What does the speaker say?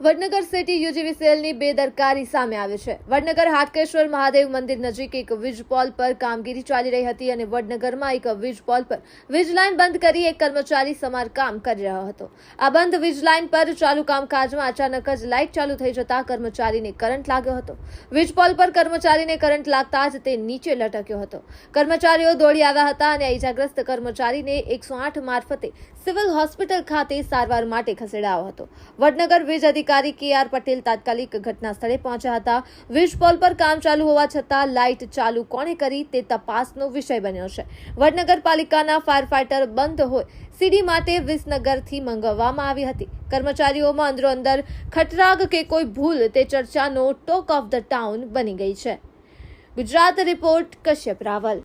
Vadnagar city યુજીવીસીએલની બેદરકારી સામે આવી છે. વડનગર હાટકેશ્વર મહાદેવ મંદિર નજીક એક વીજ પોલ પર કામગીરી ચાલી રહી હતી અને વડનગરમાં એક વીજ પોલ પર વીજ લાઇન બંધ કરી એક કર્મચારી સમારકામ કરી રહ્યો હતો. આ બંધ વીજ લાઇન પર ચાલુ કામકાજમાં અચાનક જ લાઇટ ચાલુ થઈ જતા કર્મચારીને કરંટ લાગ્યો હતો. વીજ પોલ પર કર્મચારીને કરંટ લાગતા જ તે નીચે લટક્યો હતો. કર્મચારીઓ દોડી આવ્યા હતા અને ઇજાગ્રસ્ત કર્મચારીને એકસો આઠ મારફતે સિવિલ હોસ્પિટલ ખાતે સારવાર માટે ખસેડાયો હતો. વડનગર વીજ અધિકારી કે આર પટેલ તાત્કાલિક ઘટના સ્થળે પહોંચ્યા હતા વીજ પોલ પર કામ ચાલુ હોવા છતાં લાઇટ ચાલુ કોણે કરી તે તપાસનો વિષય બન્યો છે। વડનગર પાલિકાના ફાયર ફાઇટર બંધ હોય સીડી માટે વિસનગરથી મંગાવવામાં આવી હતી। કર્મચારીઓમાં અંદરો અંદર ખટરાગ કે કોઈ ભૂલ તે ચર્ચાનો ટોક ઓફ ધ ટાઉન બની ગઈ છે। ગુજરાત રિપોર્ટ, કશ્યપ રાવલ।